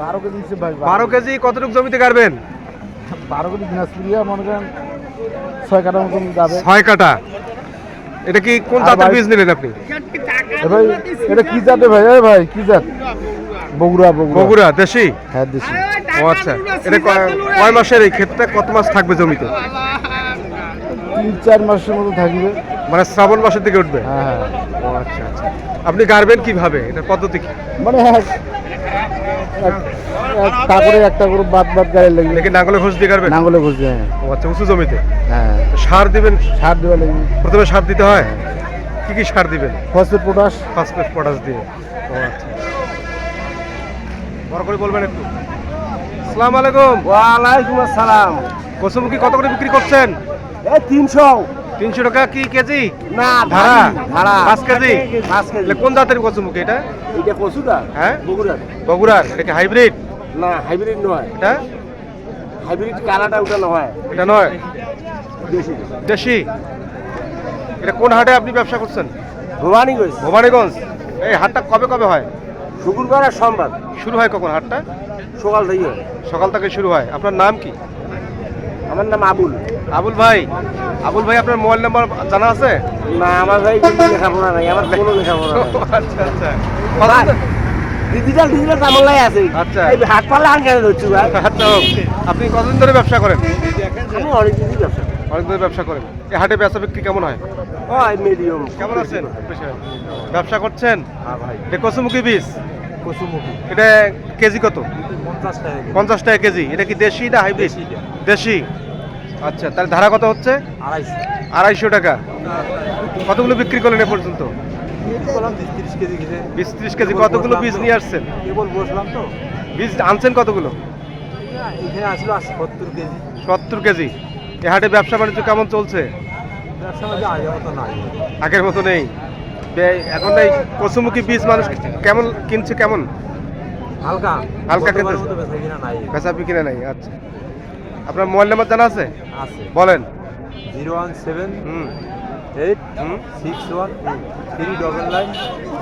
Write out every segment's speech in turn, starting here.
বারো কেজি ভাই বারো কেজি কতটুকু জমিতে গাড়বেন বারো কেজি দিনাজপুরিয়া মনে করেন ছয় কাটার মতন যাবে। ছয় কাটা এটা কি কোন জাতের বীজ নিলেন আপনি? ভাই এটা কি জাতে ভাই? এ ভাই কি জাত? বগুড়া বগুড়া। বগুড়া দেশি? হ্যাঁ দেশি। ও আচ্ছা। এটা কয়- মাসের এই ক্ষেতটা? কত মাস থাকবে জমিতে? তিন চার মাসের মতো থাকবে। মানে শ্রাবণ মাসের দিকে উঠবে? হ্যাঁ হ্যাঁ। ও আচ্ছা আচ্ছা। আপনি গাড়বেন কীভাবে? এটার পদ্ধতি কি? মানে এক- একটা করে বাদ বাদ গাড়ি লাগবে নাকি নাঙ্গলে ঘোষ দিয়ে গাড়বেন নাঙ্গলে বুঝছে হ্যাঁ। ও আচ্ছা উঁচু জমিতে? হ্যাঁ। সার দিবেন? সার দেওয়া লাগবে প্রথমে সার দিতে হয়? কি কি সার দিবেন? Phosphate potash. ফসফেট পটাশ দিয়ে। ও আচ্ছা। বড় করে বলবেন একটু। আসসালামু আলাইকুম। ওয়ালাইকুম আসসালাম। কসুমুখী কত করে বিক্রি করছেন? এই তিনশো। তিনশো টাকা কি কেজি? না ধারা? ধারা। পাঁচ কেজি? পাঁচ কেজি। কোন জাতের কসুমুখী এটা? এটা কচুটা হ্যাঁ? বগুড়া বগুড়ার। এটা কি হাইব্রিড? না হাইব্রিড নয়। এটা? হাইব্রিড কালারটা ওটা নয়। এটা নয়? দেশি। দেশি? এটা কোন হাটে আপনি ব্যবসা করছেন? ভবানীগঞ্জ। ভবানীগঞ্জ। এই হাটটা কবে কবে হয়? শুক্রবার আর সোমবার। শুরু হয় কখন হাটটা? সকাল থেকে। সকাল থেকে শুরু হয়। আপনার নাম কি? আমার নাম আবুল। আবুল ভাই আবুল ভাই আপনার মোবাইল নাম্বার জানা আছে? না আমার ভাই লেখাপড়া নাই আমার কোনো লেখাপড়া আচ্ছা আচ্ছা। ডিজিটাল ডিজিটাল তামলাই আছে। আচ্ছা। এই হাত পাল্লা আন কেন ধরছি আচ্ছা আপনি কতদিন ধরে ব্যবসা করেন? আমি অনেক দিনই ব্যবসা। অনেক ধরে ব্যবসা করেন। এই হাটে ব্যবসা বিক্রি কেমন হয়? হয় মিডিয়াম কেমন আছেন? ব্যবসা করছেন? হ্যাঁ ভাই। এটা কসুমুখী বীজ? কচুমুখী। এটা কেজি কত? পঞ্চাশ টাকা পঞ্চাশ টাকা কেজি। এটা কি দেশি না হাইব্রিড? দেশি। আচ্ছা তাহলে ধারা কত হচ্ছে? আড়াইশো। আড়াইশো টাকা। কতগুলো বিক্রি করলেন এ পর্যন্ত? বিশ ত্রিশ কেজি কতগুলো বীজ নিয়ে আসছেন? বসলাম তো। বীজ আনছেন কতগুলো? এখানে আসলো সত্তর কেজি। সত্তর কেজি। এ হাটে ব্যবসা বাণিজ্য কেমন চলছে? আগের মতো নাই। এখন এই কচুমুখী বীজ মানুষ কেমন কিনছে কেমন? হালকা। হালকা গতবারের খেতে- কিনা নাই। বেচা বিক্রি নাই আচ্ছা। আপনার মোবাইল নাম্বার জানা আছে? আছে। বলেন। Zero one seven hmm. Eight six one three double nine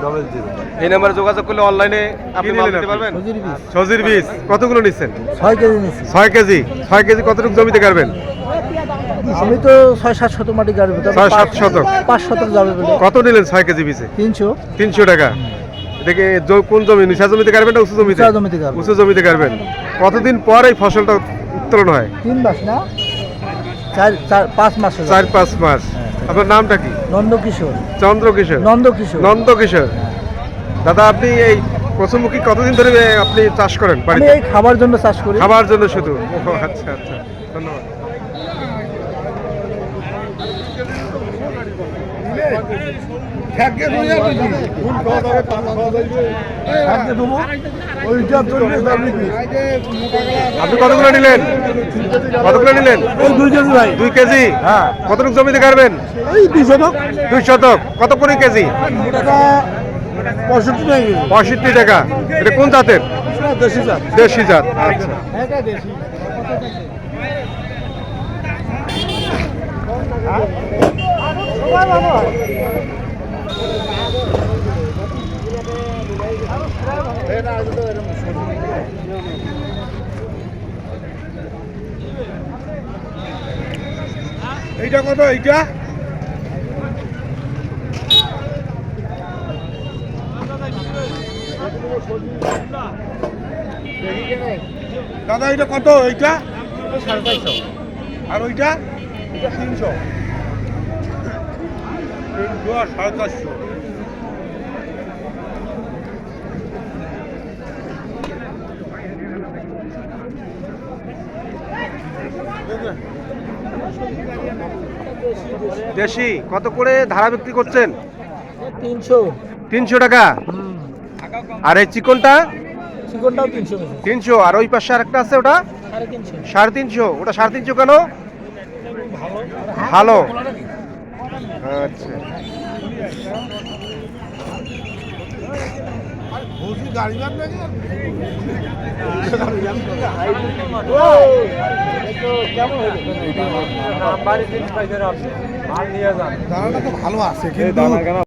double zero. এই নাম্বারে যোগাযোগ করলে অনলাইনে আপনি মাল দিতে পারবেন? সজির বীজ কতগুলো নিচ্ছেন? ছয় কেজি নিচ্ছি। ছয় কেজি। ছয় কেজি কতটুকু জমিতে কাটবেন আমি তো ছয় সাত শত মাটি গাড়বে ছয় সাত শতক। পাঁচ শতক যাবে বলে। কত নিলেন ছয় কেজি বীজে তিনশো। তিনশো টাকা। এটাকে কোন জমি? নিচা জমিতে কাটবেন না উঁচু জমিতে? উঁচা জমিতে গাড়বো। উঁচু জমিতে কাটবেন কতদিন পর এই ফসলটা উত্তোলন হয়? তিন মাস না? চার চার পাঁচ মাস চার পাঁচ মাস। আপনার নামটা কি? নন্দকিশোর। চন্দ্র কিশোর নন্দকিশোর। নন্দ কিশোর দাদা আপনি এই কচুমুখী কতদিন ধরে আপনি চাষ করেন বাড়িতে? এই খাবার জন্য চাষ করি। খাবার জন্য শুধু? আচ্ছা আচ্ছা। ধন্যবাদ। আপনি কতগুলো নিলেন? কতগুলো নিলেন? দুই কেজি ভাই। দুই কেজি? হ্যাঁ। কতটুকু জমিতে কাটবেন? এই দুই শতক। দুই শতক। কত করে কেজি? পঁয়ষট্টি টাকা পঁয়ষট্টি টাকা। এটা কোন জাতের? দেশি চাল দেশি জাত। আচ্ছা। এইটা কত? এইটা? দাদা এটা কত? এইটা? আর ওইটা? তিনশো। তিনশো সাড়ে চারশো। দেশি কত করে ধারা বিক্রি করছেন? তিনশো। তিনশো টাকা? আর এই চিকনটা? চিকনটাও তিনশো তিনশো। আর ওই পাশে আরেকটা আছে ওটা? সাড়ে তিনশো। ওটা সাড়ে তিনশো কেন? ভালো। আচ্ছা। ভালো আছে কিন্তু